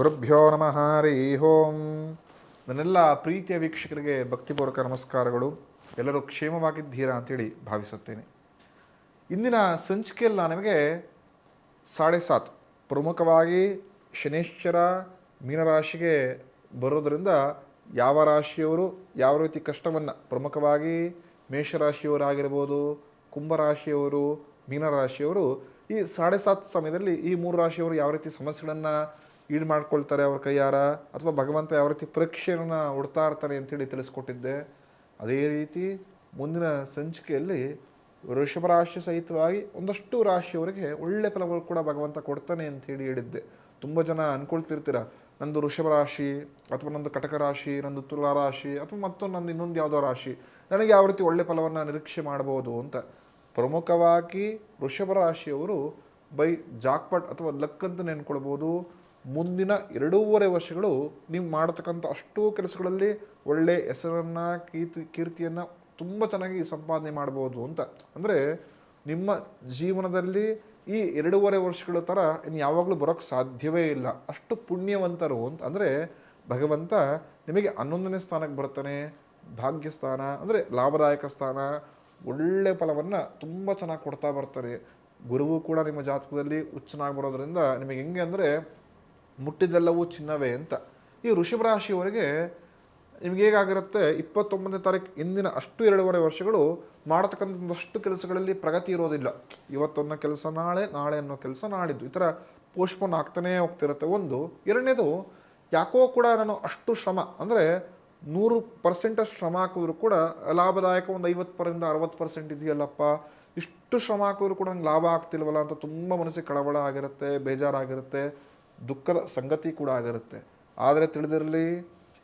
ಗುರುಭ್ಯೋ ನಮಃ, ಹರಿ ಓಂ. ನನ್ನೆಲ್ಲ ಪ್ರೀತಿಯ ವೀಕ್ಷಕರಿಗೆ ಭಕ್ತಿಪೂರ್ವಕ ನಮಸ್ಕಾರಗಳು. ಎಲ್ಲರೂ ಕ್ಷೇಮವಾಗಿದ್ದೀರಾ ಅಂತೇಳಿ ಭಾವಿಸುತ್ತೇನೆ. ಇಂದಿನ ಸಂಚಿಕೆಯಲ್ಲಿ ನಾನು ನಿಮಗೆ ಸಾಡೆ ಸಾತ್. ಪ್ರಮುಖವಾಗಿ ಶನೇಶ್ವರ ಮೀನರಾಶಿಗೆ ಬರೋದರಿಂದ ಯಾವ ರಾಶಿಯವರು ಯಾವ ರೀತಿ ಕಷ್ಟವನ್ನು ಪ್ರಮುಖವಾಗಿ ಮೇಷರಾಶಿಯವರಾಗಿರ್ಬೋದು, ಕುಂಭರಾಶಿಯವರು, ಮೀನರಾಶಿಯವರು ಈ ಸಾಡೆ ಸಾತ್ ಸಮಯದಲ್ಲಿ ಈ ಮೂರು ರಾಶಿಯವರು ಯಾವ ರೀತಿ ಸಮಸ್ಯೆಗಳನ್ನು ಈಡು ಮಾಡ್ಕೊಳ್ತಾರೆ ಅವ್ರ ಕೈಯಾರ, ಅಥವಾ ಭಗವಂತ ಯಾವ ರೀತಿ ಪರೀಕ್ಷೆಯನ್ನು ಉಡ್ತಾ ಇರ್ತಾರೆ ಅಂತೇಳಿ ತಿಳಿಸ್ಕೊಟ್ಟಿದ್ದೆ. ಅದೇ ರೀತಿ ಮುಂದಿನ ಸಂಚಿಕೆಯಲ್ಲಿ ವೃಷಭ ರಾಶಿ ಸಹಿತವಾಗಿ ಒಂದಷ್ಟು ರಾಶಿಯವರಿಗೆ ಒಳ್ಳೆ ಫಲಗಳು ಕೂಡ ಭಗವಂತ ಕೊಡ್ತಾನೆ ಅಂತ ಹೇಳಿ ಹೇಳಿದ್ದೆ. ತುಂಬ ಜನ ಅನ್ಕೊಳ್ತಿರ್ತೀರ, ನಂದು ವೃಷಭ ರಾಶಿ, ಅಥವಾ ನಂದು ಕಟಕ ರಾಶಿ, ನಂದು ತುಲಾ ರಾಶಿ, ಅಥವಾ ಮತ್ತೊಂದು ನಂದು ಇನ್ನೊಂದು ಯಾವುದೋ ರಾಶಿ, ನನಗೆ ಯಾವ ರೀತಿ ಒಳ್ಳೆ ಫಲವನ್ನು ನಿರೀಕ್ಷೆ ಮಾಡ್ಬೋದು ಅಂತ. ಪ್ರಮುಖವಾಗಿ ವೃಷಭ ರಾಶಿಯವರು ಬೈ ಜಾಕ್ಪಟ್ ಅಥವಾ ಲಕ್ ಅಂತ ನೆನ್ಕೊಳ್ಬೋದು. ಮುಂದಿನ ಎರಡೂವರೆ ವರ್ಷಗಳು ನೀವು ಮಾಡತಕ್ಕಂಥ ಅಷ್ಟೂ ಕೆಲಸಗಳಲ್ಲಿ ಒಳ್ಳೆ ಹೆಸರನ್ನು, ಕೀರ್ತಿ, ಕೀರ್ತಿಯನ್ನು ತುಂಬ ಚೆನ್ನಾಗಿ ಸಂಪಾದನೆ ಮಾಡ್ಬೋದು ಅಂತ. ಅಂದರೆ ನಿಮ್ಮ ಜೀವನದಲ್ಲಿ ಈ ಎರಡೂವರೆ ವರ್ಷಗಳ ಥರ ಇನ್ನು ಯಾವಾಗಲೂ ಬರೋಕ್ಕೆ ಸಾಧ್ಯವೇ ಇಲ್ಲ. ಅಷ್ಟು ಪುಣ್ಯವಂತರು ಅಂತ. ಅಂದರೆ ಭಗವಂತ ನಿಮಗೆ ಹನ್ನೊಂದನೇ ಸ್ಥಾನಕ್ಕೆ ಬರ್ತಾನೆ ಭಾಗ್ಯಸ್ಥಾನ, ಅಂದರೆ ಲಾಭದಾಯಕ ಸ್ಥಾನ, ಒಳ್ಳೆ ಫಲವನ್ನು ತುಂಬ ಚೆನ್ನಾಗಿ ಕೊಡ್ತಾ ಬರ್ತಾರೆ. ಗುರುವು ಕೂಡ ನಿಮ್ಮ ಜಾತಕದಲ್ಲಿ ಉಚ್ಚನಾಗಿ ಬರೋದರಿಂದ ನಿಮಗೆ ಹೆಂಗೆ ಅಂದರೆ ಮುಟ್ಟಿದೆಲ್ಲವೂ ಚಿನ್ನವೇ ಅಂತ. ಈ ವೃಷಭ ರಾಶಿಯವರಿಗೆ ನಿಮ್ಗೆ ಹೇಗಾಗಿರುತ್ತೆ? ಇಪ್ಪತ್ತೊಂಬತ್ತನೇ ತಾರೀಕು ಇಂದಿನ ಅಷ್ಟು ಎರಡೂವರೆ ವರ್ಷಗಳು ಮಾಡತಕ್ಕಂಥಷ್ಟು ಕೆಲಸಗಳಲ್ಲಿ ಪ್ರಗತಿ ಇರೋದಿಲ್ಲ. ಇವತ್ತೊಂದು ಕೆಲಸ ನಾಳೆ ನಾಳೆ ಅನ್ನೋ ಕೆಲಸ ನಾಳಿದ್ದು. ಈ ಥರ ಪೋಸ್ಟ್ಪೋನ್ ಆಗ್ತಾನೇ ಹೋಗ್ತಿರುತ್ತೆ. ಒಂದು. ಎರಡನೇದು, ಯಾಕೋ ಕೂಡ ನಾನು ಅಷ್ಟು ಶ್ರಮ, ಅಂದರೆ ನೂರು ಪರ್ಸೆಂಟಷ್ಟು ಶ್ರಮ ಹಾಕಿದ್ರು ಕೂಡ ಲಾಭದಾಯಕ ಒಂದು ಐವತ್ತು ಪರಿಂದ ಅರವತ್ತು ಪರ್ಸೆಂಟ್ ಇದೆಯಲ್ಲಪ್ಪ. ಇಷ್ಟು ಶ್ರಮ ಹಾಕಿದ್ರು ಕೂಡ ನಂಗೆ ಲಾಭ ಆಗ್ತಿಲ್ವಲ್ಲ ಅಂತ ತುಂಬ ಮನಸ್ಸಿಗೆ ಕಳವಳ ಆಗಿರುತ್ತೆ, ಬೇಜಾರಾಗಿರುತ್ತೆ. ದುಃಖದ ಸಂಗತಿ ಕೂಡ ಆಗಿರುತ್ತೆ. ಆದರೆ ತಿಳಿದಿರಲಿ,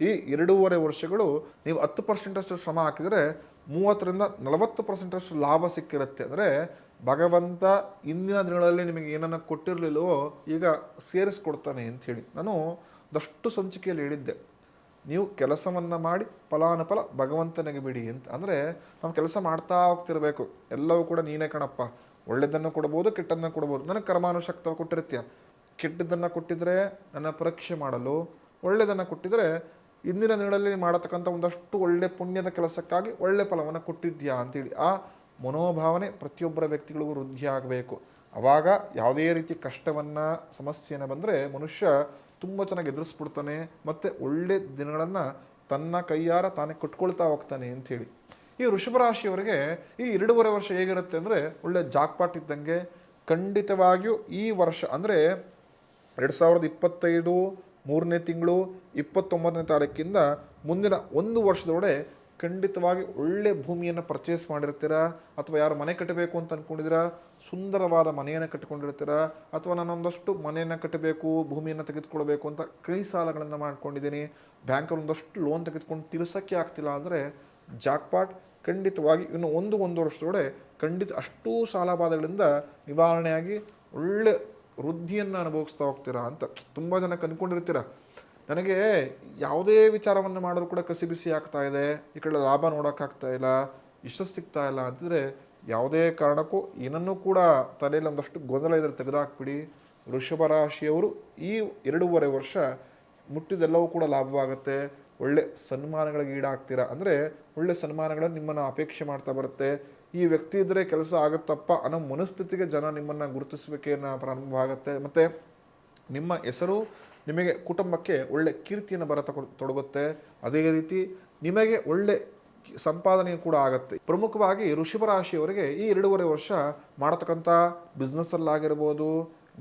ಈ ಎರಡೂವರೆ ವರ್ಷಗಳು ನೀವು ಹತ್ತು ಪರ್ಸೆಂಟಷ್ಟು ಶ್ರಮ ಹಾಕಿದರೆ ಮೂವತ್ತರಿಂದ ನಲವತ್ತು ಪರ್ಸೆಂಟಷ್ಟು ಲಾಭ ಸಿಕ್ಕಿರುತ್ತೆ. ಅಂದರೆ ಭಗವಂತ ಇಂದಿನ ದಿನಗಳಲ್ಲಿ ನಿಮಗೆ ಏನನ್ನು ಕೊಟ್ಟಿರಲಿಲ್ಲವೋ ಈಗ ಸೇರಿಸ್ಕೊಡ್ತಾನೆ ಅಂತ ಹೇಳಿ. ನಾನು ದಷ್ಟು ಸಂಚಿಕೆಯಲ್ಲಿ ಹೇಳಿದ್ದೆ. ನೀವು ಕೆಲಸವನ್ನು ಮಾಡಿ ಫಲಾನುಫಲ ಭಗವಂತನಿಗೆ ಬಿಡಿ ಅಂತ. ಅಂದರೆ ನಾವು ಕೆಲಸ ಮಾಡ್ತಾ ಹೋಗ್ತಿರಬೇಕು. ಎಲ್ಲವೂ ಕೂಡ ನೀನೇ ಕಣಪ್ಪ. ಒಳ್ಳೆಯದನ್ನು ಕೊಡ್ಬೋದು ಕೆಟ್ಟದನ್ನು ಕೊಡ್ಬೋದು. ನನಗೆ ಕರ್ಮಾನುಶಕ್ತ ಕೊಟ್ಟಿರ್ತೀಯ. ಕೆಟ್ಟದ್ದನ್ನು ಕೊಟ್ಟಿದ್ರೆ ನನ್ನ ಪರೀಕ್ಷೆ ಮಾಡಲು, ಒಳ್ಳೆಯದನ್ನು ಕೊಟ್ಟಿದ್ರೆ ಇಂದಿನ ದಿನಗಳಲ್ಲಿ ಮಾಡತಕ್ಕಂಥ ಒಂದಷ್ಟು ಒಳ್ಳೆ ಪುಣ್ಯದ ಕೆಲಸಕ್ಕಾಗಿ ಒಳ್ಳೆ ಫಲವನ್ನು ಕೊಟ್ಟಿದ್ಯಾ ಅಂತೇಳಿ. ಆ ಮನೋಭಾವನೆ ಪ್ರತಿಯೊಬ್ಬರ ವ್ಯಕ್ತಿಗಳಿಗೂ ವೃದ್ಧಿ ಆಗಬೇಕು ಆವಾಗ ಯಾವುದೇ ರೀತಿ ಕಷ್ಟವನ್ನು, ಸಮಸ್ಯೆಯನ್ನು ಬಂದರೆ ಮನುಷ್ಯ ತುಂಬ ಚೆನ್ನಾಗಿ ಎದುರಿಸ್ಬಿಡ್ತಾನೆ, ಮತ್ತು ಒಳ್ಳೆ ದಿನಗಳನ್ನು ತನ್ನ ಕೈಯಾರ ತಾನೇ ಕಟ್ಕೊಳ್ತಾ ಹೋಗ್ತಾನೆ ಅಂಥೇಳಿ ಈ ವೃಷಭ ರಾಶಿಯವರಿಗೆ ಈ ಎರಡೂವರೆ ವರ್ಷ ಹೇಗಿರುತ್ತೆ ಅಂದರೆ ಒಳ್ಳೆ ಜಾಕ್ಪಾಟ್ ಇದ್ದಂಗೆ ಖಂಡಿತವಾಗಿಯೂ ಈ ವರ್ಷ ಅಂದರೆ ಎರಡು ಸಾವಿರದ ಇಪ್ಪತ್ತೈದು ಮೂರನೇ ತಿಂಗಳು ಇಪ್ಪತ್ತೊಂಬತ್ತನೇ ತಾರೀಕಿಂದ ಮುಂದಿನ ಒಂದು ವರ್ಷದೊಳಗೆ ಖಂಡಿತವಾಗಿ ಒಳ್ಳೆ ಭೂಮಿಯನ್ನು ಪರ್ಚೇಸ್ ಮಾಡಿರ್ತೀರಾ? ಅಥವಾ ಯಾರು ಮನೆ ಕಟ್ಟಬೇಕು ಅಂತ ಅಂದ್ಕೊಂಡಿದ್ದೀರಾ ಸುಂದರವಾದ ಮನೆಯನ್ನು ಕಟ್ಟಿಕೊಂಡಿರ್ತೀರಾ? ಅಥವಾ ನಾನೊಂದಷ್ಟು ಮನೆಯನ್ನು ಕಟ್ಟಬೇಕು, ಭೂಮಿಯನ್ನು ತೆಗೆದುಕೊಳ್ಬೇಕು ಅಂತ ಕೈ ಸಾಲಗಳನ್ನು ಮಾಡ್ಕೊಂಡಿದ್ದೀನಿ. ಬ್ಯಾಂಕಲ್ಲಿ ಒಂದಷ್ಟು ಲೋನ್ ತೆಗೆದುಕೊಂಡು ತೀರ್ಸೋಕ್ಕೆ ಆಗ್ತಿಲ್ಲ ಅಂದರೆ ಜಾಕ್ಪಾಟ್. ಖಂಡಿತವಾಗಿ ಇನ್ನು ಒಂದು ಒಂದು ವರ್ಷದೊಳಗೆ ಖಂಡಿತ ಅಷ್ಟೂ ಸಾಲಬಾಧಗಳಿಂದ ನಿವಾರಣೆಯಾಗಿ ಒಳ್ಳೆ ವೃದ್ಧಿಯನ್ನು ಅನುಭವಿಸ್ತಾ ಹೋಗ್ತೀರಾ ಅಂತ ತುಂಬ ಜನ ಕನ್ಕೊಂಡಿರ್ತೀರ ನನಗೆ ಯಾವುದೇ ವಿಚಾರವನ್ನು ಮಾಡಲು ಕೂಡ ಕಸಿ ಬಿಸಿ ಆಗ್ತಾ ಇದೆ, ಈ ಕಡೆ ಲಾಭ ನೋಡೋಕ್ಕಾಗ್ತಾ ಇಲ್ಲ ಯಶಸ್ಸು ಸಿಗ್ತಾ ಇಲ್ಲ ಅಂತಂದರೆ ಯಾವುದೇ ಕಾರಣಕ್ಕೂ ಏನನ್ನೂ ಕೂಡ ತಲೆಯಲ್ಲಿ ಒಂದಷ್ಟು ಗೊಂದಲ ಇದ್ರೆ ತೆಗೆದಾಕ್ಬಿಡಿ. ವೃಷಭ ರಾಶಿಯವರು ಈ ಎರಡೂವರೆ ವರ್ಷ ಮುಟ್ಟಿದೆಲ್ಲವೂ ಕೂಡ ಲಾಭವಾಗುತ್ತೆ. ಒಳ್ಳೆ ಸನ್ಮಾನಗಳಿಗೆ ಈಡಾಗ್ತೀರಾ ಅಂದರೆ ಒಳ್ಳೆ ಸನ್ಮಾನಗಳನ್ನು ನಿಮ್ಮನ್ನು ಅಪೇಕ್ಷೆ ಮಾಡ್ತಾ ಬರುತ್ತೆ. ಈ ವ್ಯಕ್ತಿ ಇದ್ದರೆ ಕೆಲಸ ಆಗುತ್ತಪ್ಪ ಅನ್ನೋ ಮನಸ್ಥಿತಿಗೆ ಜನ ನಿಮ್ಮನ್ನು ಗುರುತಿಸಬೇಕೇನ ಪ್ರಾರಂಭ ಆಗುತ್ತೆ. ಮತ್ತು ನಿಮ್ಮ ಹೆಸರು ನಿಮಗೆ ಕುಟುಂಬಕ್ಕೆ ಒಳ್ಳೆ ಕೀರ್ತಿಯನ್ನು ಬರ ತೊಡಗುತ್ತೆ. ಅದೇ ರೀತಿ ನಿಮಗೆ ಒಳ್ಳೆ ಸಂಪಾದನೆ ಕೂಡ ಆಗುತ್ತೆ. ಪ್ರಮುಖವಾಗಿ ಋಷಭ ರಾಶಿಯವರಿಗೆ ಈ ಎರಡೂವರೆ ವರ್ಷ ಮಾಡತಕ್ಕಂಥ ಬಿಸ್ನೆಸ್ಸಲ್ಲಾಗಿರ್ಬೋದು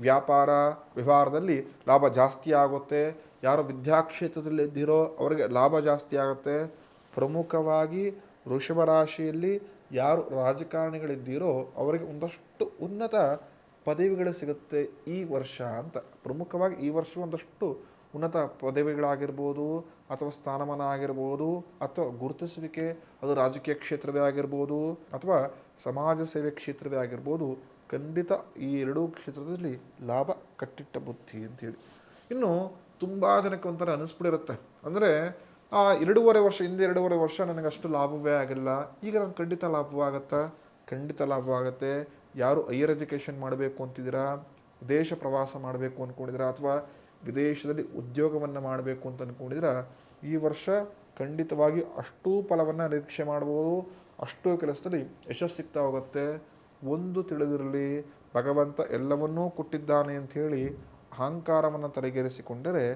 ವ್ಯಾಪಾರ, ವ್ಯವಹಾರದಲ್ಲಿ ಲಾಭ ಜಾಸ್ತಿ ಆಗುತ್ತೆ. ಯಾರು ವಿದ್ಯಾಕ್ಷೇತ್ರದಲ್ಲಿ ಇದ್ದೀರೋ ಅವರಿಗೆ ಲಾಭ ಜಾಸ್ತಿ ಆಗುತ್ತೆ. ಪ್ರಮುಖವಾಗಿ ವೃಷಭ ರಾಶಿಯಲ್ಲಿ ಯಾರು ರಾಜಕಾರಣಿಗಳಿದ್ದೀರೋ ಅವರಿಗೆ ಒಂದಷ್ಟು ಉನ್ನತ ಪದವಿಗಳು ಸಿಗುತ್ತೆ ಈ ವರ್ಷ ಅಂತ. ಪ್ರಮುಖವಾಗಿ ಈ ವರ್ಷ ಒಂದಷ್ಟು ಉನ್ನತ ಪದವಿಗಳಾಗಿರ್ಬೋದು, ಅಥವಾ ಸ್ಥಾನಮಾನ ಆಗಿರ್ಬೋದು, ಅಥವಾ ಗುರುತಿಸುವಿಕೆ, ಅದು ರಾಜಕೀಯ ಕ್ಷೇತ್ರವೇ ಆಗಿರ್ಬೋದು, ಅಥವಾ ಸಮಾಜ ಸೇವೆ ಕ್ಷೇತ್ರವೇ ಆಗಿರ್ಬೋದು, ಖಂಡಿತ ಈ ಎರಡೂ ಕ್ಷೇತ್ರದಲ್ಲಿ ಲಾಭ ಕಟ್ಟಿಟ್ಟ ಬುದ್ಧಿ ಅಂತೇಳಿ. ಇನ್ನು ತುಂಬ ಜನಕ್ಕೆ ಒಂಥರ ಅನಿಸ್ಬಿಟ್ಟಿರುತ್ತೆ ಅಂದರೆ ಎರಡೂವರೆ ವರ್ಷ, ಹಿಂದೆ ಎರಡೂವರೆ ವರ್ಷ ನನಗೆ ಅಷ್ಟು ಲಾಭವೇ ಆಗಿಲ್ಲ. ಈಗ ನನಗೆ ಖಂಡಿತ ಲಾಭವಾಗತ್ತಾ ಖಂಡಿತ ಲಾಭವಾಗುತ್ತೆ ಯಾರು ಹೈಯರ್ ಎಜುಕೇಷನ್ ಮಾಡಬೇಕು ಅಂತಿದ್ದೀರಾ? ದೇಶ ಪ್ರವಾಸ ಮಾಡಬೇಕು ಅಂದ್ಕೊಂಡಿದ್ದೀರಾ? ಅಥವಾ ವಿದೇಶದಲ್ಲಿ ಉದ್ಯೋಗವನ್ನು ಮಾಡಬೇಕು ಅಂತ ಅಂದ್ಕೊಂಡಿದ್ರೆ ಈ ವರ್ಷ ಖಂಡಿತವಾಗಿ ಅಷ್ಟೂ ಫಲವನ್ನು ನಿರೀಕ್ಷೆ ಮಾಡ್ಬೋದು. ಅಷ್ಟೂ ಕೆಲಸದಲ್ಲಿ ಯಶಸ್ಸು ಸಿಗ್ತಾ ಹೋಗುತ್ತೆ. ಒಂದು ತಿಳಿದಿರಲಿ, ಭಗವಂತ ಎಲ್ಲವನ್ನೂ ಕೊಟ್ಟಿದ್ದಾನೆ ಅಂತ ಹೇಳಿ ಅಹಂಕಾರವನ್ನು ತಲೆಗೇರಿಸಿಕೊಂಡರೆ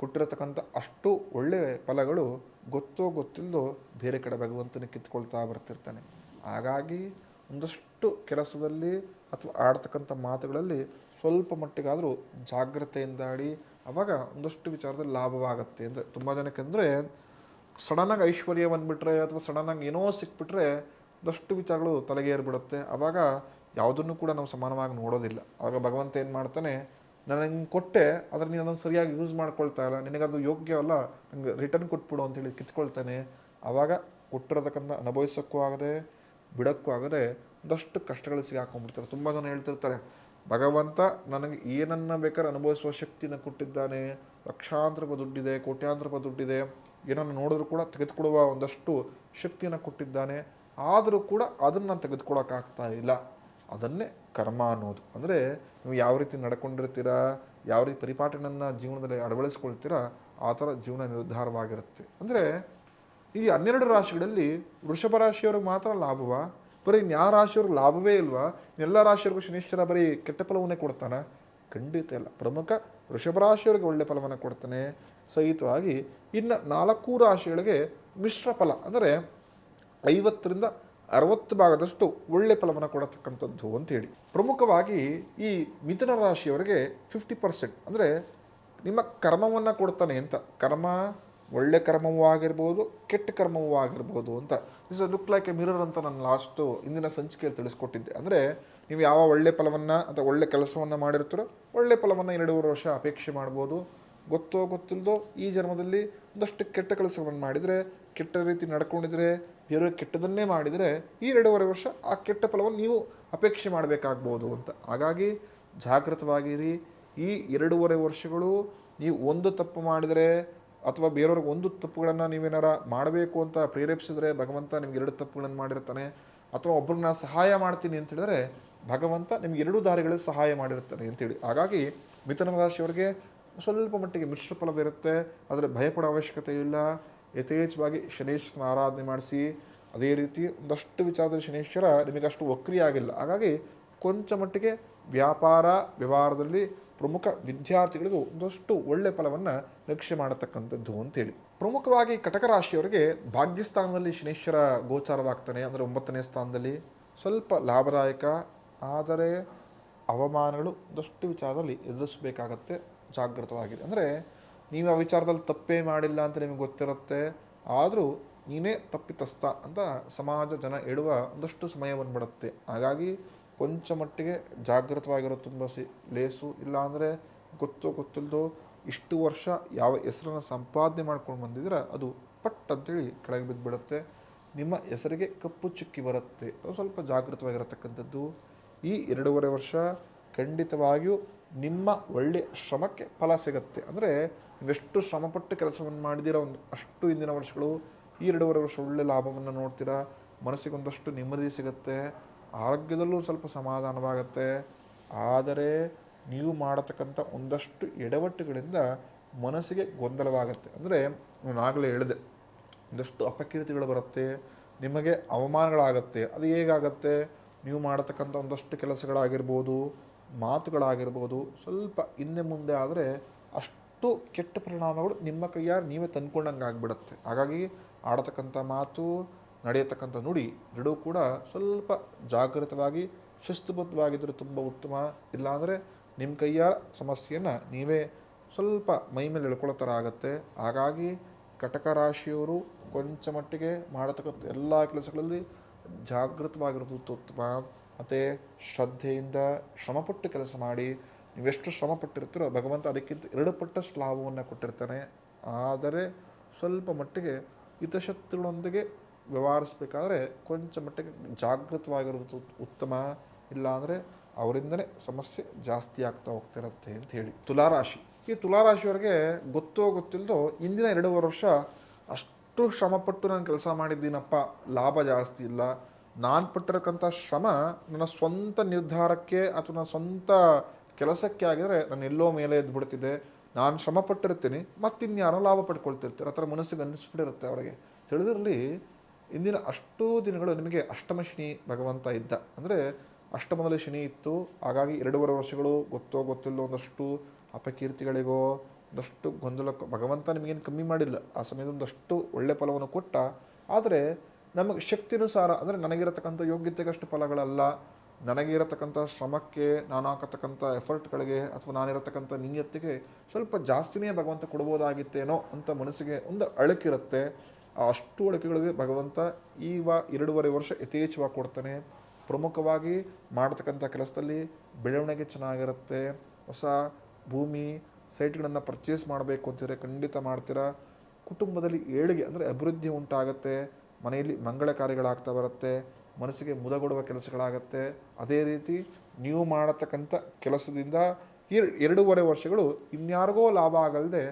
ಕೊಟ್ಟಿರತಕ್ಕಂಥ ಅಷ್ಟು ಒಳ್ಳೆಯ ಫಲಗಳು ಗೊತ್ತೋ ಗೊತ್ತಿಲ್ಲದೋ ಬೇರೆ ಕಡೆ ಭಗವಂತನ ಕಿತ್ಕೊಳ್ತಾ ಬರ್ತಿರ್ತಾನೆ. ಹಾಗಾಗಿ ಒಂದಷ್ಟು ಕೆಲಸದಲ್ಲಿ ಅಥವಾ ಆಡ್ತಕ್ಕಂಥ ಮಾತುಗಳಲ್ಲಿ ಸ್ವಲ್ಪ ಮಟ್ಟಿಗಾದರೂ ಜಾಗ್ರತೆಯಿಂದ ಆಡಿ ಅವಾಗ ಒಂದಷ್ಟು ವಿಚಾರದಲ್ಲಿ ಲಾಭವಾಗುತ್ತೆ. ಅಂದರೆ ತುಂಬ ಜನಕ್ಕೆ ಅಂದರೆ ಸಡನ್ನಾಗಿ ಐಶ್ವರ್ಯ ಬಂದುಬಿಟ್ರೆ ಅಥವಾ ಸಡನ್ನಾಗಿ ಏನೋ ಸಿಕ್ಬಿಟ್ರೆ ಒಂದಷ್ಟು ವಿಚಾರಗಳು ತಲೆಗೇರ್ಬಿಡುತ್ತೆ. ಆವಾಗ ಯಾವುದನ್ನು ಕೂಡ ನಾವು ಸಮಾನವಾಗಿ ನೋಡೋದಿಲ್ಲ. ಆವಾಗ ಭಗವಂತ ಏನು ಮಾಡ್ತಾನೆ ನಾನು ಹಿಂಗೆ ಕೊಟ್ಟೆ, ಆದರೆ ನೀನು ಅದನ್ನು ಸರಿಯಾಗಿ ಯೂಸ್ ಮಾಡ್ಕೊಳ್ತಾ ಇಲ್ಲ. ನಿನಗದು ಯೋಗ್ಯವಲ್ಲ, ನಂಗೆ ರಿಟರ್ನ್ ಕೊಟ್ಬಿಡು ಅಂತೇಳಿ ಕಿತ್ಕೊಳ್ತಾನೆ. ಆವಾಗ ಕೊಟ್ಟಿರತಕ್ಕಂಥ ಅನುಭವಿಸೋಕ್ಕೂ ಆಗದೆ, ಬಿಡೋಕ್ಕೂ ಆಗದೆ ಒಂದಷ್ಟು ಕಷ್ಟಗಳು ಸಿಗಾಕೊಂಡ್ಬಿಡ್ತಾರೆ. ತುಂಬ ಜನ ಹೇಳ್ತಿರ್ತಾರೆ, ಭಗವಂತ ನನಗೆ ಏನನ್ನ ಬೇಕಾದ್ರೆ ಅನುಭವಿಸುವ ಶಕ್ತಿನ ಕೊಟ್ಟಿದ್ದಾನೆ. ಲಕ್ಷಾಂತರ ದುಡ್ಡಿದೆ, ಕೋಟ್ಯಾಂತರ ದುಡ್ಡಿದೆ. ಏನನ್ನು ನೋಡಿದ್ರೂ ಕೂಡ ತೆಗೆದುಕೊಡುವ ಒಂದಷ್ಟು ಶಕ್ತಿಯನ್ನು ಕೊಟ್ಟಿದ್ದಾನೆ. ಆದರೂ ಕೂಡ ಅದನ್ನು ನಾನು ತೆಗೆದುಕೊಳಕ್ಕಾಗ್ತಾ ಇಲ್ಲ. ಅದನ್ನೇ ಕರ್ಮ ಅನ್ನೋದು. ಅಂದರೆ ನೀವು ಯಾವ ರೀತಿ ನಡ್ಕೊಂಡಿರ್ತೀರಾ, ಯಾವ ರೀತಿ ಪರಿಪಾಠನನ್ನು ಜೀವನದಲ್ಲಿ ಅಳವಡಿಸ್ಕೊಳ್ತೀರಾ, ಆ ಥರ ಜೀವನ ನಿರ್ಧಾರವಾಗಿರುತ್ತೆ. ಅಂದರೆ ಈ ಹನ್ನೆರಡು ರಾಶಿಗಳಲ್ಲಿ ವೃಷಭ ರಾಶಿಯವ್ರಿಗೆ ಮಾತ್ರ ಲಾಭವ, ಬರೀ ಯಾವ ರಾಶಿಯವ್ರಿಗೆ ಲಾಭವೇ ಇಲ್ವಾ? ಎಲ್ಲ ರಾಶಿಯವ್ರಿಗೂ ಶನಿಶ್ಚರ ಬರೀ ಕೆಟ್ಟ ಫಲವನ್ನೇ ಕೊಡ್ತಾನೆ? ಖಂಡಿತ ಇಲ್ಲ. ಪ್ರಮುಖ ವೃಷಭ ರಾಶಿಯವರಿಗೆ ಒಳ್ಳೆ ಫಲವನ್ನು ಕೊಡ್ತಾನೆ. ಸಹಿತವಾಗಿ ಇನ್ನು ನಾಲ್ಕು ರಾಶಿಗಳಿಗೆ ಮಿಶ್ರ ಫಲ. ಅಂದರೆ ಐವತ್ತರಿಂದ ಅರವತ್ತು ಭಾಗದಷ್ಟು ಒಳ್ಳೆ ಫಲವನ್ನು ಕೊಡತಕ್ಕಂಥದ್ದು ಅಂತೇಳಿ ಪ್ರಮುಖವಾಗಿ ಈ ಮಿಥುನ ರಾಶಿಯವರಿಗೆ ಫಿಫ್ಟಿ ಪರ್ಸೆಂಟ್ ಅಂದರೆ ನಿಮ್ಮ ಕರ್ಮವನ್ನು ಕೊಡ್ತಾನೆ ಅಂತ. ಕರ್ಮ ಒಳ್ಳೆ ಕರ್ಮವೂ ಆಗಿರ್ಬೋದು, ಕೆಟ್ಟ ಕರ್ಮವೂ ಆಗಿರ್ಬೋದು ಅಂತ. This look like a mirror ಅಂತ ನಾನು ಲಾಸ್ಟು ಇಂದಿನ ಸಂಚಿಕೆಯಲ್ಲಿ ತಿಳಿಸ್ಕೊಟ್ಟಿದ್ದೆ. ಅಂದರೆ ನೀವು ಯಾವ ಒಳ್ಳೆ ಫಲವನ್ನು ಅಥವಾ ಒಳ್ಳೆ ಕೆಲಸವನ್ನು ಮಾಡಿರ್ತೀರೋ, ಒಳ್ಳೆ ಫಲವನ್ನು ಎರಡೂವರೆ ವರ್ಷ ಅಪೇಕ್ಷೆ ಮಾಡ್ಬೋದು. ಗೊತ್ತೋ ಗೊತ್ತಿಲ್ಲದೋ ಈ ಜನ್ಮದಲ್ಲಿ ಒಂದಷ್ಟು ಕೆಟ್ಟ ಕೆಲಸವನ್ನು ಮಾಡಿದರೆ, ಕೆಟ್ಟ ರೀತಿ ನಡ್ಕೊಂಡಿದ್ರೆ, ಬೇರೆ ಕೆಟ್ಟದನ್ನೇ ಮಾಡಿದರೆ ಈ ಎರಡೂವರೆ ವರ್ಷ ಆ ಕೆಟ್ಟ ಫಲವನ್ನು ನೀವು ಅಪೇಕ್ಷೆ ಮಾಡಬೇಕಾಗ್ಬೋದು ಅಂತ. ಹಾಗಾಗಿ ಜಾಗೃತವಾಗಿರಿ. ಈ ಎರಡೂವರೆ ವರ್ಷಗಳು ನೀವು ಒಂದು ತಪ್ಪು ಮಾಡಿದರೆ ಅಥವಾ ಬೇರೆಯವ್ರಿಗೆ ಒಂದು ತಪ್ಪುಗಳನ್ನು ನೀವೇನಾರ ಮಾಡಬೇಕು ಅಂತ ಪ್ರೇರೇಪಿಸಿದ್ರೆ ಭಗವಂತ ನಿಮ್ಗೆ ಎರಡು ತಪ್ಪುಗಳನ್ನು ಮಾಡಿರ್ತಾನೆ. ಅಥವಾ ಒಬ್ಬರನ್ನ ನಾನು ಸಹಾಯ ಮಾಡ್ತೀನಿ ಅಂತ ಹೇಳಿದ್ರೆ ಭಗವಂತ ನಿಮ್ಗೆ ಎರಡು ದಾರಿಗಳಲ್ಲಿ ಸಹಾಯ ಮಾಡಿರ್ತಾನೆ ಅಂತೇಳಿ ಹಾಗಾಗಿ ಮಿಥುನ ರಾಶಿಯವರಿಗೆ ಸ್ವಲ್ಪ ಮಟ್ಟಿಗೆ ಮಿಶ್ರ ಫಲವಿರುತ್ತೆ ಆದರೆ ಭಯಪಡೋ ಅವಶ್ಯಕತೆ ಇಲ್ಲ. ಯಥೇಚ್ಛವಾಗಿ ಶನೇಶ್ವರನ ಆರಾಧನೆ ಮಾಡಿಸಿ, ಅದೇ ರೀತಿ ಒಂದಷ್ಟು ವಿಚಾರದಲ್ಲಿ ಶನೇಶ್ವರ ನಿಮಗೆ ಅಷ್ಟು ವಕ್ರಿ ಆಗಿಲ್ಲ ಹಾಗಾಗಿ ಕೊಂಚ ಮಟ್ಟಿಗೆ ವ್ಯಾಪಾರ, ವ್ಯವಹಾರದಲ್ಲಿ ಪ್ರಮುಖ ವಿದ್ಯಾರ್ಥಿಗಳಿಗೂ ಒಂದಷ್ಟು ಒಳ್ಳೆ ಫಲವನ್ನು ನಿರೀಕ್ಷೆ ಮಾಡತಕ್ಕಂಥದ್ದು ಅಂತೇಳಿ. ಪ್ರಮುಖವಾಗಿ ಕಟಕ ರಾಶಿಯವರಿಗೆ ಭಾಗ್ಯಸ್ಥಾನದಲ್ಲಿ ಶನೇಶ್ವರ ಗೋಚಾರವಾಗ್ತಾನೆ ಅಂದರೆ ಒಂಬತ್ತನೇ ಸ್ಥಾನದಲ್ಲಿ. ಸ್ವಲ್ಪ ಲಾಭದಾಯಕ, ಆದರೆ ಅವಮಾನಗಳು ಒಂದಷ್ಟು ವಿಚಾರದಲ್ಲಿ ಎದುರಿಸಬೇಕಾಗತ್ತೆ. ಜಾಗೃತವಾಗಿದೆ. ಅಂದರೆ ನೀವು ಆ ವಿಚಾರದಲ್ಲಿ ತಪ್ಪೇ ಮಾಡಿಲ್ಲ ಅಂತ ನಿಮಗೆ ಗೊತ್ತಿರುತ್ತೆ, ಆದರೂ ನೀನೇ ತಪ್ಪಿತಸ್ಥ ಅಂತ ಸಮಾಜ ಜನ ಇಡುವ ಒಂದಷ್ಟು ಸಮಯ ಬಂದ್ಬಿಡುತ್ತೆ. ಹಾಗಾಗಿ ಕೊಂಚ ಮಟ್ಟಿಗೆ ಜಾಗೃತವಾಗಿರೋ ತುಂಬ ಸಿ, ಲೇಸು ಇಲ್ಲಾಂದರೆ ಗೊತ್ತೋ ಗೊತ್ತಿಲ್ಲದೋ ಇಷ್ಟು ವರ್ಷ ಯಾವ ಹೆಸರನ್ನು ಸಂಪಾದನೆ ಮಾಡ್ಕೊಂಡು ಬಂದಿದ್ರೆ ಅದು ಪಟ್ ಅಂತೇಳಿ ಕೆಳಗೆ ಬಿದ್ದುಬಿಡುತ್ತೆ ನಿಮ್ಮ ಹೆಸರಿಗೆ ಕಪ್ಪು ಚುಕ್ಕಿ ಬರುತ್ತೆ. ಅದು ಸ್ವಲ್ಪ ಜಾಗೃತವಾಗಿರತಕ್ಕಂಥದ್ದು. ಈ ಎರಡೂವರೆ ವರ್ಷ ಖಂಡಿತವಾಗಿಯೂ ನಿಮ್ಮ ಒಳ್ಳೆಯ ಶ್ರಮಕ್ಕೆ ಫಲ ಸಿಗುತ್ತೆ. ಅಂದರೆ ನೀವೆಷ್ಟು ಶ್ರಮಪಟ್ಟು ಕೆಲಸವನ್ನು ಮಾಡಿದಿರೋ ಒಂದು ಅಷ್ಟು ಇಂದಿನ ವರ್ಷಗಳು, ಈ ಎರಡೂವರೆ ವರ್ಷ ಒಳ್ಳೆ ಲಾಭವನ್ನು ನೋಡ್ತೀರಾ? ಮನಸ್ಸಿಗೆ ಒಂದಷ್ಟು ನೆಮ್ಮದಿ ಸಿಗುತ್ತೆ. ಆರೋಗ್ಯದಲ್ಲೂ ಸ್ವಲ್ಪ ಸಮಾಧಾನವಾಗುತ್ತೆ. ಆದರೆ ನೀವು ಮಾಡತಕ್ಕಂಥ ಒಂದಷ್ಟು ಎಡವಟ್ಟುಗಳಿಂದ ಮನಸ್ಸಿಗೆ ಗೊಂದಲವಾಗುತ್ತೆ. ಅಂದರೆ ನಾನು ಆಗಲೇ ಹೇಳಿದೆ, ಒಂದಷ್ಟು ಅಪಕೀರ್ತಿಗಳು ಬರುತ್ತೆ, ನಿಮಗೆ ಅವಮಾನಗಳಾಗತ್ತೆ. ಅದು ಹೇಗಾಗತ್ತೆ? ನೀವು ಮಾಡತಕ್ಕಂಥ ಒಂದಷ್ಟು ಕೆಲಸಗಳಾಗಿರ್ಬೋದು ಮಾತುಗಳಾಗಿರ್ಬೋದು, ಸ್ವಲ್ಪ ಹಿಂದೆ ಮುಂದೆ ಆದರೆ ಅಷ್ಟು ಕೆಟ್ಟ ಪರಿಣಾಮಗಳು ನಿಮ್ಮ ಕೈಯಾರ ನೀವೇ ತಂದ್ಕೊಂಡಂಗೆ ಆಗಿಬಿಡುತ್ತೆ. ಹಾಗಾಗಿ ಆಡತಕ್ಕಂಥ ಮಾತು, ನಡೆಯತಕ್ಕಂಥ ನುಡಿ ಎರಡೂ ಕೂಡ ಸ್ವಲ್ಪ ಜಾಗೃತವಾಗಿ ಶಿಸ್ತುಬದ್ಧವಾಗಿದ್ದರೆ ತುಂಬ ಉತ್ತಮ. ಇಲ್ಲಾಂದರೆ ನಿಮ್ಮ ಕೈಯ ಸಮಸ್ಯೆಯನ್ನು ನೀವೇ ಸ್ವಲ್ಪ ಮೈ ಮೇಲೆ ಎಳ್ಕೊಳ್ಳೋ ಥರ ಆಗುತ್ತೆ. ಹಾಗಾಗಿ ಕಟಕ ರಾಶಿಯವರು ಕೊಂಚ ಮಟ್ಟಿಗೆ ಮಾಡತಕ್ಕಂಥ ಎಲ್ಲ ಕೆಲಸಗಳಲ್ಲಿ ಜಾಗೃತವಾಗಿರೋದು ಉತ್ತಮ. ಮತ್ತು ಶ್ರದ್ಧೆಯಿಂದ ಶ್ರಮಪಟ್ಟು ಕೆಲಸ ಮಾಡಿ, ನೀವೆಷ್ಟು ಶ್ರಮ ಪಟ್ಟಿರ್ತೀರೋ ಭಗವಂತ ಅದಕ್ಕಿಂತ ಎರಡು ಪಟ್ಟಷ್ಟು ಲಾಭವನ್ನು ಕೊಟ್ಟಿರ್ತಾನೆ. ಆದರೆ ಸ್ವಲ್ಪ ಮಟ್ಟಿಗೆ ಹಿತಶಕ್ತಿಗಳೊಂದಿಗೆ ವ್ಯವಹರಿಸಬೇಕಾದ್ರೆ ಕೊಂಚ ಮಟ್ಟಿಗೆ ಜಾಗೃತವಾಗಿರೋದು ಉತ್ತಮ. ಇಲ್ಲಾಂದರೆ ಅವರಿಂದನೇ ಸಮಸ್ಯೆ ಜಾಸ್ತಿ ಆಗ್ತಾ ಹೋಗ್ತಿರತ್ತೆ ಅಂತ ಹೇಳಿ. ತುಲಾರಾಶಿ. ಈ ತುಲಾರಾಶಿಯವರಿಗೆ ಗೊತ್ತೋ ಗೊತ್ತಿಲ್ಲದೋ ಇಂದಿನ ಎರಡೂವರೆ ವರ್ಷ ಅಷ್ಟು ಶ್ರಮಪಟ್ಟು ನಾನು ಕೆಲಸ ಮಾಡಿದ್ದೀನಪ್ಪ, ಲಾಭ ಜಾಸ್ತಿ ಇಲ್ಲ ನಾನು ಪಟ್ಟಿರಕ್ಕಂಥ ಶ್ರಮ ನನ್ನ ಸ್ವಂತ ನಿರ್ಧಾರಕ್ಕೆ ಅಥವಾ ನನ್ನ ಸ್ವಂತ ಕೆಲಸಕ್ಕೆ ಆಗಿದ್ರೆ ನಾನು ಎಲ್ಲೋ ಮೇಲೆ ಎದ್ದು ಬಿಡ್ತಿದ್ದೆ. ನಾನು ಶ್ರಮ ಪಟ್ಟಿರ್ತೀನಿ ಮತ್ತಿನ್ಯಾರೋ ಲಾಭ ಪಡ್ಕೊಳ್ತಿರ್ತೀರ ಆ ಥರ ಮನಸ್ಸಿಗೆ ಅನ್ನಿಸ್ಬಿಟ್ಟಿರುತ್ತೆ ಅವರಿಗೆ ತಿಳಿದಿರಲಿ, ಇಂದಿನ ಅಷ್ಟೂ ದಿನಗಳು ನಿಮಗೆ ಅಷ್ಟಮ ಶನಿ ಭಗವಂತ ಇದ್ದ. ಅಂದರೆ ಅಷ್ಟಮದಲ್ಲಿ ಶನಿ ಇತ್ತು. ಹಾಗಾಗಿ ಎರಡೂವರೆ ವರ್ಷಗಳು ಗೊತ್ತೋ ಗೊತ್ತಿಲ್ಲೋ ಒಂದಷ್ಟು ಅಪಕೀರ್ತಿಗಳಿಗೋ, ಒಂದಷ್ಟು ಗೊಂದಲಕ್ಕೋ ಭಗವಂತ ನಿಮಗೇನು ಕಮ್ಮಿ ಮಾಡಿಲ್ಲ. ಆ ಸಮಯದ ಒಂದಷ್ಟು ಒಳ್ಳೆ ಫಲವನ್ನು ಕೊಟ್ಟ. ಆದರೆ ನಮಗೆ ಶಕ್ತಿನುಸಾರ ಅಂದರೆ ನನಗಿರತಕ್ಕಂಥ ಯೋಗ್ಯತೆಗಷ್ಟು ಫಲಗಳಲ್ಲ, ನನಗಿರತಕ್ಕಂಥ ಶ್ರಮಕ್ಕೆ ನಾನು ಹಾಕತಕ್ಕಂಥ ಎಫರ್ಟ್ಗಳಿಗೆ ಅಥವಾ ನಾನಿರತಕ್ಕಂಥ ನಿಯತ್ತಿಗೆ ಸ್ವಲ್ಪ ಜಾಸ್ತಿನೇ ಭಗವಂತ ಕೊಡ್ಬೋದಾಗಿತ್ತೇನೋ ಅಂತ ಮನಸ್ಸಿಗೆ ಒಂದು ಅಳಕಿರುತ್ತೆ. ಅಷ್ಟು ಅಳಕೆಗಳಿಗೆ ಭಗವಂತ ಈ ವ ಎರಡೂವರೆ ವರ್ಷ ಯಥೇಚ್ಛವಾಗಿ ಕೊಡ್ತಾನೆ. ಪ್ರಮುಖವಾಗಿ ಮಾಡತಕ್ಕಂಥ ಕೆಲಸದಲ್ಲಿ ಬೆಳವಣಿಗೆ ಚೆನ್ನಾಗಿರುತ್ತೆ. ಹೊಸ ಭೂಮಿ, ಸೈಟ್ಗಳನ್ನು ಪರ್ಚೇಸ್ ಮಾಡಬೇಕು ಅಂತಿದ್ರೆ ಖಂಡಿತ ಮಾಡ್ತೀರಾ? ಕುಟುಂಬದಲ್ಲಿ ಏಳಿಗೆ, ಅಂದರೆ ಅಭಿವೃದ್ಧಿ ಉಂಟಾಗುತ್ತೆ. ಮನೆಯಲ್ಲಿ ಮಂಗಳ ಕಾರ್ಯಗಳಾಗ್ತಾ ಬರುತ್ತೆ, ಮನಸ್ಸಿಗೆ ಮುದಗೊಡುವ ಕೆಲಸಗಳಾಗತ್ತೆ. ಅದೇ ರೀತಿ ನೀವು ಮಾಡತಕ್ಕಂಥ ಕೆಲಸದಿಂದ ಎರ್ ಎರಡೂವರೆ ವರ್ಷಗಳು ಇನ್ಯಾರಿಗೋ ಲಾಭ ಆಗಲ್ಲದೆ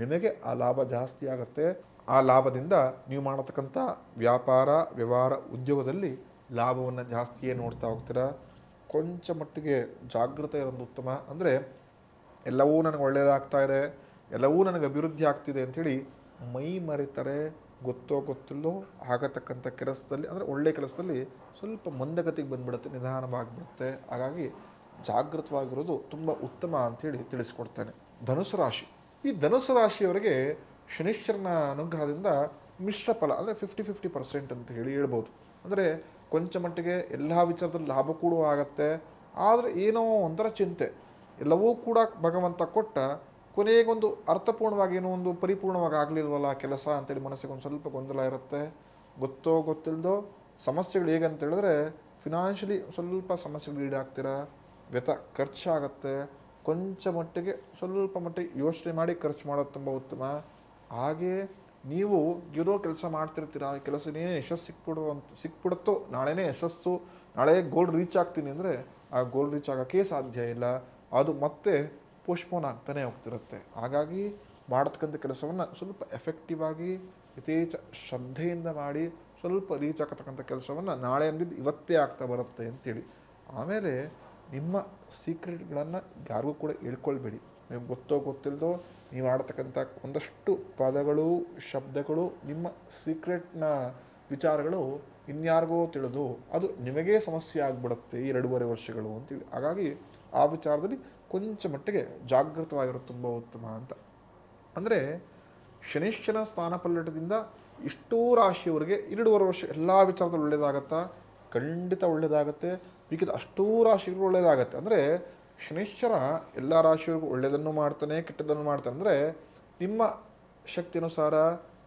ನಿಮಗೆ ಆ ಲಾಭ ಜಾಸ್ತಿ ಆಗುತ್ತೆ. ಆ ಲಾಭದಿಂದ ನೀವು ಮಾಡತಕ್ಕಂಥ ವ್ಯಾಪಾರ, ವ್ಯವಹಾರ ಉದ್ಯೋಗದಲ್ಲಿ ಲಾಭವನ್ನು ಜಾಸ್ತಿಯೇ ನೋಡ್ತಾ ಹೋಗ್ತೀರಾ? ಕೊಂಚ ಮಟ್ಟಿಗೆ ಜಾಗೃತೆ ಇರೋದು ಉತ್ತಮ. ಅಂದರೆ ಎಲ್ಲವೂ ನನಗೆ ಒಳ್ಳೆಯದಾಗ್ತಾ ಇದೆ, ಎಲ್ಲವೂ ನನಗೆ ಅಭಿವೃದ್ಧಿ ಆಗ್ತಿದೆ ಅಂಥೇಳಿ ಮೈ ಮರಿತಾರೆ ಗೊತ್ತೋ ಗೊತ್ತಿಲ್ಲೋ ಆಗತಕ್ಕಂಥ ಕೆಲಸದಲ್ಲಿ, ಅಂದರೆ ಒಳ್ಳೆಯ ಕೆಲಸದಲ್ಲಿ ಸ್ವಲ್ಪ ಮಂದಗತಿಗೆ ಬಂದ್ಬಿಡುತ್ತೆ, ನಿಧಾನವಾಗಿಬಿಡುತ್ತೆ. ಹಾಗಾಗಿ ಜಾಗೃತವಾಗಿರೋದು ತುಂಬ ಉತ್ತಮ ಅಂಥೇಳಿ ತಿಳಿಸ್ಕೊಡ್ತೇನೆ. ಧನುಸು ರಾಶಿ. ಈ ಧನುಸು ರಾಶಿಯವರಿಗೆ ಶನಿಶ್ಚರನ ಅನುಗ್ರಹದಿಂದ ಮಿಶ್ರ ಫಲ, ಅಂದರೆ ಫಿಫ್ಟಿ ಫಿಫ್ಟಿ ಪರ್ಸೆಂಟ್ ಅಂತ ಹೇಳಿ ಹೇಳ್ಬೋದು. ಅಂದರೆ ಕೊಂಚ ಮಟ್ಟಿಗೆ ಎಲ್ಲ ವಿಚಾರದಲ್ಲಿ ಲಾಭ ಕೂಡ ಆಗತ್ತೆ. ಆದರೆ ಏನೋ ಒಂಥರ ಚಿಂತೆ. ಎಲ್ಲವೂ ಕೂಡ ಭಗವಂತ ಕೊಟ್ಟ ಕೊನೆಗೊಂದು ಅರ್ಥಪೂರ್ಣವಾಗಿ ಏನೋ ಒಂದು ಪರಿಪೂರ್ಣವಾಗಿ ಆಗಲಿಲ್ವಲ್ಲ ಕೆಲಸ ಅಂತೇಳಿ ಮನಸ್ಸಿಗೆ ಒಂದು ಸ್ವಲ್ಪ ಗೊಂದಲ ಇರುತ್ತೆ. ಗೊತ್ತೋ ಗೊತ್ತಿಲ್ಲದೋ ಸಮಸ್ಯೆಗಳು ಹೇಗೆ ಅಂತ ಹೇಳಿದ್ರೆ ಫಿನಾನ್ಷಿಯಲಿ ಸ್ವಲ್ಪ ಸಮಸ್ಯೆಗಳು ಈಡಾಗ್ತೀರಾ? ವ್ಯಥ ಖರ್ಚಾಗತ್ತೆ. ಕೊಂಚ ಮಟ್ಟಿಗೆ ಸ್ವಲ್ಪ ಮಟ್ಟಿಗೆ ಯೋಚನೆ ಮಾಡಿ ಖರ್ಚು ಮಾಡೋದು ತುಂಬ ಉತ್ತಮ. ಹಾಗೆ ನೀವು ಇರೋ ಕೆಲಸ ಮಾಡ್ತಿರ್ತೀರ ಆ ಕೆಲಸನೇ ಯಶಸ್ಸು ಸಿಕ್ಬಿಡು ಅಂತ ಸಿಕ್ಬಿಡುತ್ತೋ, ನಾಳೆನೇ ಯಶಸ್ಸು, ನಾಳೆ ಗೋಲ್ ರೀಚ್ ಆಗ್ತೀನಿ ಅಂದರೆ ಆ ಗೋಲ್ ರೀಚ್ ಆಗೋಕ್ಕೆ ಸಾಧ್ಯ ಇಲ್ಲ. ಅದು ಮತ್ತೆ ಪೋಸ್ಟ್ಪೋನ್ ಆಗ್ತಾನೆ ಹೋಗ್ತಿರುತ್ತೆ. ಹಾಗಾಗಿ ಮಾಡತಕ್ಕಂಥ ಕೆಲಸವನ್ನು ಸ್ವಲ್ಪ ಎಫೆಕ್ಟಿವ್ ಆಗಿ ಯಥೇಚ್ಛ ಶ್ರದ್ಧೆಯಿಂದ ಮಾಡಿ ಸ್ವಲ್ಪ ರೀಚ್ ಆಗತಕ್ಕಂಥ ಕೆಲಸವನ್ನು ನಾಳೆ ಅಂದಿದ್ದು ಇವತ್ತೇ ಆಗ್ತಾ ಬರುತ್ತೆ ಅಂತೇಳಿ. ಆಮೇಲೆ ನಿಮ್ಮ ಸೀಕ್ರೆಟ್ಗಳನ್ನು ಯಾರಿಗೂ ಕೂಡ ಹೇಳ್ಕೊಳ್ಬೇಡಿ. ನೀವು ಗೊತ್ತೋ ಗೊತ್ತಿಲ್ಲದೋ ನೀವು ಆಡ್ತಕ್ಕಂಥ ಒಂದಷ್ಟು ಪದಗಳು, ಶಬ್ದಗಳು, ನಿಮ್ಮ ಸೀಕ್ರೆಟ್ನ ವಿಚಾರಗಳು ಇನ್ಯಾರಿಗೋ ತಿಳಿದು ಅದು ನಿಮಗೇ ಸಮಸ್ಯೆ ಆಗಿಬಿಡುತ್ತೆ ಎರಡೂವರೆ ವರ್ಷಗಳು ಅಂತೇಳಿ. ಹಾಗಾಗಿ ಆ ವಿಚಾರದಲ್ಲಿ ಕೊಂಚ ಮಟ್ಟಿಗೆ ಜಾಗೃತವಾಗಿರೋದು ತುಂಬ ಉತ್ತಮ ಅಂತ. ಅಂದರೆ ಶನಿಶ್ಚನ ಸ್ಥಾನ ಪಲ್ಲಟದಿಂದ ಇಷ್ಟೂ ರಾಶಿಯವರಿಗೆ ಎರಡೂವರೆ ವರ್ಷ ಎಲ್ಲ ವಿಚಾರದಲ್ಲಿ ಒಳ್ಳೆಯದಾಗತ್ತಾ? ಖಂಡಿತ ಒಳ್ಳೆಯದಾಗತ್ತೆ. ಮಿಕ್ಕಿದ ಅಷ್ಟೂ ರಾಶಿಗಳು ಒಳ್ಳೆಯದಾಗತ್ತೆ. ಅಂದರೆ ಶನಿಶ್ಚರ ಎಲ್ಲ ರಾಶಿಯವರಿಗೂ ಒಳ್ಳೆಯದನ್ನು ಮಾಡ್ತಾನೆ ಕೆಟ್ಟದನ್ನು ಮಾಡ್ತಾನೆ. ಅಂದರೆ ನಿಮ್ಮ ಶಕ್ತಿ ಅನುಸಾರ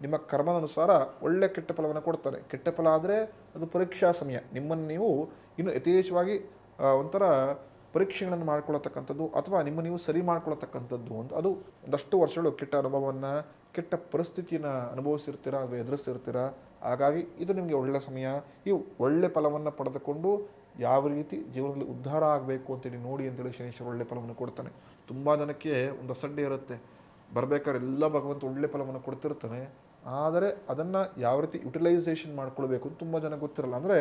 ನಿಮ್ಮ ಕರ್ಮದ ಅನುಸಾರ ಒಳ್ಳೆ ಕೆಟ್ಟ ಫಲವನ್ನು ಕೊಡ್ತಾನೆ. ಕೆಟ್ಟ ಫಲ ಆದರೆ ಅದು ಪರೀಕ್ಷಾ ಸಮಯ. ನಿಮ್ಮನ್ನು ನೀವು ಇನ್ನು ಯಥೇಚ್ಛವಾಗಿ ಒಂಥರ ಪರೀಕ್ಷೆಗಳನ್ನು ಮಾಡ್ಕೊಳ್ಳತಕ್ಕಂಥದ್ದು ಅಥವಾ ನಿಮ್ಮ ನೀವು ಸರಿ ಮಾಡ್ಕೊಳ್ಳತಕ್ಕಂಥದ್ದು ಅಂತ ಅದು ಒಂದಷ್ಟು ವರ್ಷಗಳು ಕೆಟ್ಟ ಅನುಭವವನ್ನು, ಕೆಟ್ಟ ಪರಿಸ್ಥಿತಿನ ಅನುಭವಿಸಿರ್ತೀರ ಅಥವಾ ಎದುರಿಸಿರ್ತೀರ? ಹಾಗಾಗಿ ಇದು ನಿಮಗೆ ಒಳ್ಳೆಯ ಸಮಯ. ಈ ಒಳ್ಳೆ ಫಲವನ್ನು ಪಡೆದುಕೊಂಡು ಯಾವ ರೀತಿ ಜೀವನದಲ್ಲಿ ಉದ್ಧಾರ ಆಗಬೇಕು ಅಂತೇಳಿ ನೋಡಿ ಅಂತೇಳಿ ಶನೀಶ್ವರ ಒಳ್ಳೆ ಫಲವನ್ನು ಕೊಡ್ತಾನೆ. ತುಂಬ ಜನಕ್ಕೆ ಒಂದು ಅಸಡ್ಡೆ ಇರುತ್ತೆ. ಬರಬೇಕಾದ್ರೆ ಎಲ್ಲ ಭಗವಂತ ಒಳ್ಳೆ ಫಲವನ್ನು ಕೊಡ್ತಿರ್ತಾನೆ. ಆದರೆ ಅದನ್ನು ಯಾವ ರೀತಿ ಯುಟಿಲೈಸೇಷನ್ ಮಾಡ್ಕೊಳ್ಬೇಕು ಅಂತ ತುಂಬ ಜನ ಗೊತ್ತಿರಲ್ಲ. ಅಂದರೆ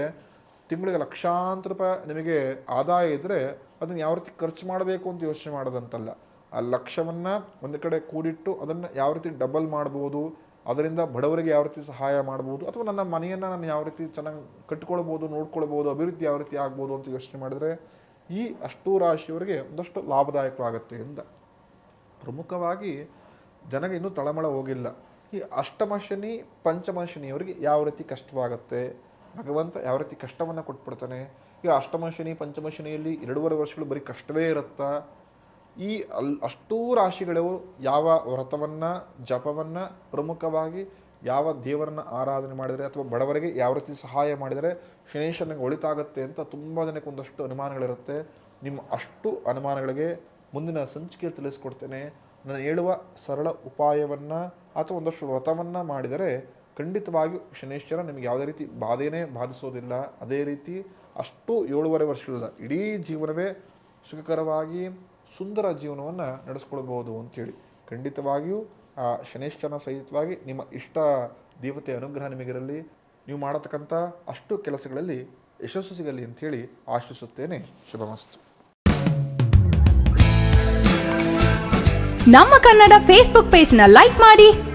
ತಿಂಗಳಿಗೆ ಲಕ್ಷಾಂತರ ರೂಪಾಯಿ ನಿಮಗೆ ಆದಾಯ ಇದ್ದರೆ ಅದನ್ನು ಯಾವ ರೀತಿ ಖರ್ಚು ಮಾಡಬೇಕು ಅಂತ ಯೋಚನೆ ಮಾಡೋದಂತಲ್ಲ. ಆ ಲಕ್ಷ್ಯವನ್ನು ಒಂದು ಕಡೆ ಕೂಡಿಟ್ಟು ಅದನ್ನು ಯಾವ ರೀತಿ ಡಬಲ್ ಮಾಡ್ಬೋದು, ಅದರಿಂದ ಬಡವರಿಗೆ ಯಾವ ರೀತಿ ಸಹಾಯ ಮಾಡ್ಬೋದು, ಅಥವಾ ನನ್ನ ಮನೆಯನ್ನು ನಾನು ಯಾವ ರೀತಿ ಚೆನ್ನಾಗಿ ಕಟ್ಕೊಳ್ಬೋದು ನೋಡ್ಕೊಳ್ಬೋದು, ಅಭಿವೃದ್ಧಿ ಯಾವ ರೀತಿ ಆಗ್ಬೋದು ಅಂತ ಯೋಚನೆ ಮಾಡಿದರೆ ಈ ಅಷ್ಟು ರಾಶಿಯವರಿಗೆ ಒಂದಷ್ಟು ಲಾಭದಾಯಕವಾಗುತ್ತೆ ಎಂದ. ಪ್ರಮುಖವಾಗಿ ಜನಗೆ ಇನ್ನೂ ತಳಮಳ ಹೋಗಿಲ್ಲ. ಈ ಅಷ್ಟಮ ಶನಿ, ಪಂಚಮ ಶನಿಯವರಿಗೆ ಯಾವ ರೀತಿ ಕಷ್ಟವಾಗುತ್ತೆ ಭಗವಂತ ಯಾವ ರೀತಿ ಕಷ್ಟವನ್ನು ಕೊಟ್ಬಿಡ್ತಾನೆ? ಈಗ ಅಷ್ಟಮ ಶನಿ ಪಂಚಮ ಶನಿಯಲ್ಲಿ ಎರಡೂವರೆ ವರ್ಷಗಳು ಬರೀ ಕಷ್ಟವೇ ಇರುತ್ತಾ? ಈ ಅಲ್ ಅಷ್ಟೂ ರಾಶಿಗಳು ಯಾವ ವ್ರತವನ್ನು, ಜಪವನ್ನು ಪ್ರಮುಖವಾಗಿ ಯಾವ ದೇವರನ್ನ ಆರಾಧನೆ ಮಾಡಿದರೆ ಅಥವಾ ಬಡವರಿಗೆ ಯಾವ ರೀತಿ ಸಹಾಯ ಮಾಡಿದರೆ ಶನೇಶ್ವರನಿಗೆ ಒಳಿತಾಗುತ್ತೆ ಅಂತ ತುಂಬ ಜನಕ್ಕೆ ಒಂದಷ್ಟು ಅನುಮಾನಗಳಿರುತ್ತೆ. ನಿಮ್ಮ ಅಷ್ಟು ಅನುಮಾನಗಳಿಗೆ ಮುಂದಿನ ಸಂಚಿಕೆಯಲ್ಲಿ ತಿಳಿಸ್ಕೊಡ್ತೇನೆ. ನಾನು ಹೇಳುವ ಸರಳ ಉಪಾಯವನ್ನು ಅಥವಾ ಒಂದಷ್ಟು ವ್ರತವನ್ನು ಮಾಡಿದರೆ ಖಂಡಿತವಾಗಿಯೂ ಶನೇಶ್ವರ ನಿಮಗೆ ಯಾವುದೇ ರೀತಿ ಬಾಧೆಯೇ ಬಾಧಿಸೋದಿಲ್ಲ. ಅದೇ ರೀತಿ ಅಷ್ಟು ಏಳುವರೆ ವರ್ಷಗಳ ಇಡೀ ಜೀವನವೇ ಸುಖಕರವಾಗಿ ಸುಂದರ ಜೀವನವನ್ನು ನಡೆಸ್ಕೊಳ್ಬೋದು ಅಂತೇಳಿ. ಖಂಡಿತವಾಗಿಯೂ ಆ ಶನೇಶ್ವರನ ಸಹಿತವಾಗಿ ನಿಮ್ಮ ಇಷ್ಟ ದೇವತೆ ಅನುಗ್ರಹ ನಿಮಗಿರಲಿ. ನೀವು ಮಾಡತಕ್ಕಂಥ ಅಷ್ಟು ಕೆಲಸಗಳಲ್ಲಿ ಯಶಸ್ಸು ಸಿಗಲಿ ಅಂಥೇಳಿ ಆಶಿಸುತ್ತೇನೆ. ಶುಭಮಸ್ತು. ನಮ್ಮ ಕನ್ನಡ ಫೇಸ್ಬುಕ್ ಪೇಜ್ನ ಲೈಕ್ ಮಾಡಿ